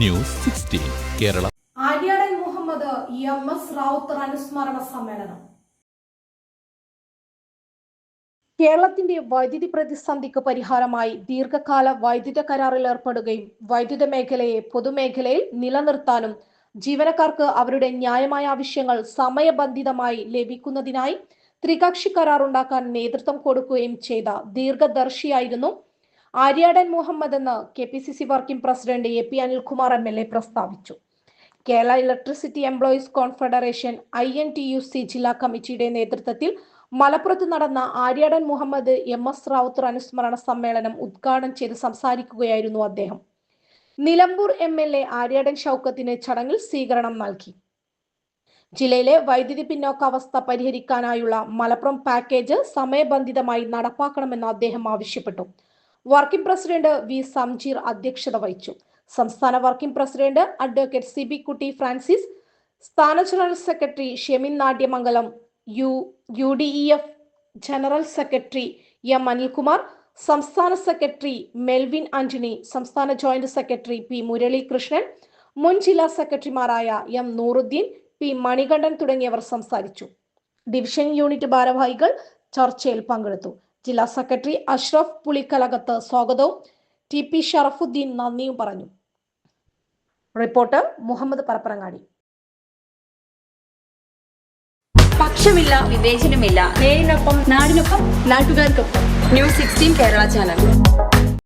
News sixteen Kerala. Aryadan Muhammad M S Rawther അനുസ്മരണ സമ്മേളനം. കേരളത്തിന്റെ വൈദ്യുതി പ്രതിസന്ധിക്ക് പരിഹാരമായി ദീർഘകാല വൈദ്യുത കരാറിൽ ഏർപ്പെടുകയും വൈദ്യുത മേഖലയെ പൊതുമേഖലയിൽ നിലനിർത്താനും ജീവനക്കാർക്ക് അവരുടെ ന്യായമായ ആവശ്യങ്ങൾ സമയബന്ധിതമായി ലഭിക്കുന്നതിനായി ത്രികക്ഷി കരാർ ഉണ്ടാക്കാൻ നേതൃത്വം കൊടുക്കുകയും ചെയ്ത ദീർഘദർശിയായിരുന്നു ആര്യാടൻ മുഹമ്മദ് എന്ന് K P C C working president A P Anilkumar M L A പ്രസ്താവിച്ചു. Kerala electricity employees confederation I N T U C ജില്ലാ കമ്മിറ്റിയുടെ നേതൃത്വത്തിൽ മലപ്പുറത്ത് നടന്ന ആര്യാടൻ മുഹമ്മദ് എം എസ് റാവുത്തർ അനുസ്മരണ സമ്മേളനം ഉദ്ഘാടനം ചെയ്ത് സംസാരിക്കുകയായിരുന്നു അദ്ദേഹം. Nilambur M L A Aryadan ഷൗക്കത്തിന് ചടങ്ങിൽ സ്വീകരണം നൽകി. ജില്ലയിലെ വൈദ്യുതി പിന്നോക്ക അവസ്ഥ പരിഹരിക്കാനായുള്ള മലപ്പുറം പാക്കേജ് സമയബന്ധിതമായി നടപ്പാക്കണമെന്ന് അദ്ദേഹം ആവശ്യപ്പെട്ടു. വർക്കിംഗ് പ്രസിഡന്റ് വി സംജീർ അധ്യക്ഷത വഹിച്ചു. സംസ്ഥാന working president advocate C B Kutty Francis സ്ഥാന general secretary Shemin Natyamangalam U U D E F general secretary M Anilkumar സംസ്ഥാന സെക്രട്ടറി മെൽവിൻ ആന്റണി സംസ്ഥാന ജോയിന്റ് സെക്രട്ടറി പി മുരളീകൃഷ്ണൻ മുൻ ജില്ലാ സെക്രട്ടറിമാരായ എം നൂറുദ്ദീൻ പി മണികണ്ഠൻ തുടങ്ങിയവർ സംസാരിച്ചു. ഡിവിഷൻ യൂണിറ്റ് ഭാരവാഹികൾ ചർച്ചയിൽ പങ്കെടുത്തു. ജില്ലാ സെക്രട്ടറി അഷ്റഫ് പുളിക്കലകത്ത് സ്വാഗതവും. ടി പി ഷറഫുദ്ദീൻ നന്ദിയും പറഞ്ഞു. റിപ്പോർട്ടർ മുഹമ്മദ് പരപ്പനങ്ങാടി പക്ഷമില്ല വിവേചനമില്ല. നേരിനൊപ്പം നാടിനൊപ്പം നാട്ടുകാർക്കൊപ്പം. News sixteen Kerala channel.